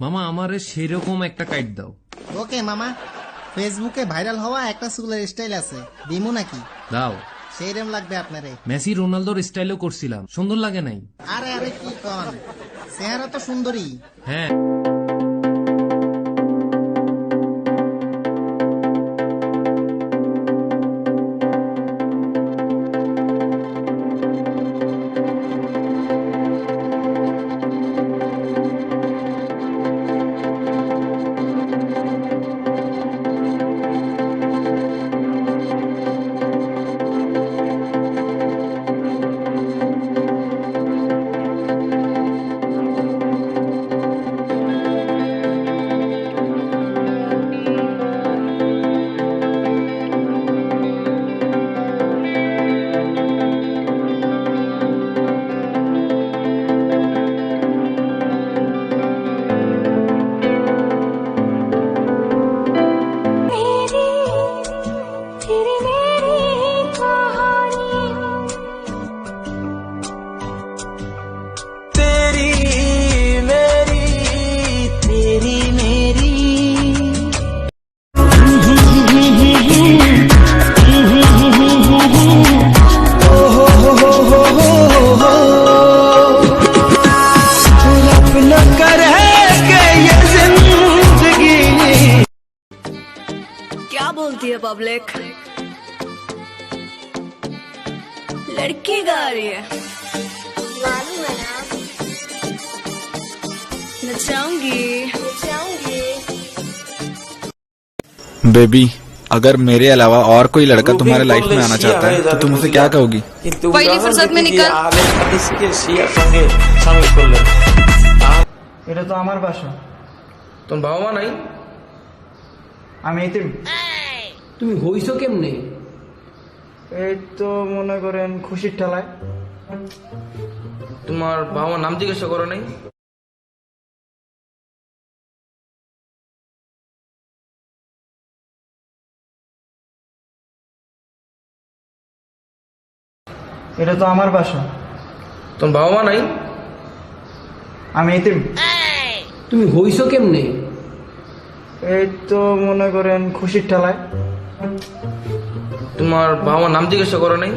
মামা আমারে সেরকম একটা কাইট দাও। ওকে মামা। ফেসবুকে ভাইরাল হওয়া একটা চুলের স্টাইল আছে। দিমু নাকি? দাও। সেইরম লাগবে আপনারে। মেসি রোনালদোর স্টাইলও করছিলাম। সুন্দর লাগে নাই? আরে আরে কি কন? চেহারা তো সুন্দরই। হ্যাঁ। क्या बोलती है पब्लिक लड़की गा रही है मालूम है ना नचाऊंगी नचाऊंगी बेबी अगर मेरे अलावा और कोई लड़का तुम्हारे लाइफ में आना चाहता है तो तुम उसे क्या कहोगी কিন্তু पहली फुर्सत में निकल। আলে হাদিসকে শিয়ার সঙ্গে সামিল করলেন এটা তো আমার বাসা তোর বাবা মা নাই আমি এতিম তুমি হইছো কেমনে? এই তো মনে করেন খুশির ঠেলায়। তোমার বাবা নাম জিজ্ঞাসা করো নাই? এটা তো আমার বাসা। তোমার বাবা মা নাই? আমি এতিম। তুমি হইছো কেমনে? এই তো মনে করেন খুশির ঠেলায়। তোমার বাবা মার নাম জিজ্ঞাসা করো নাই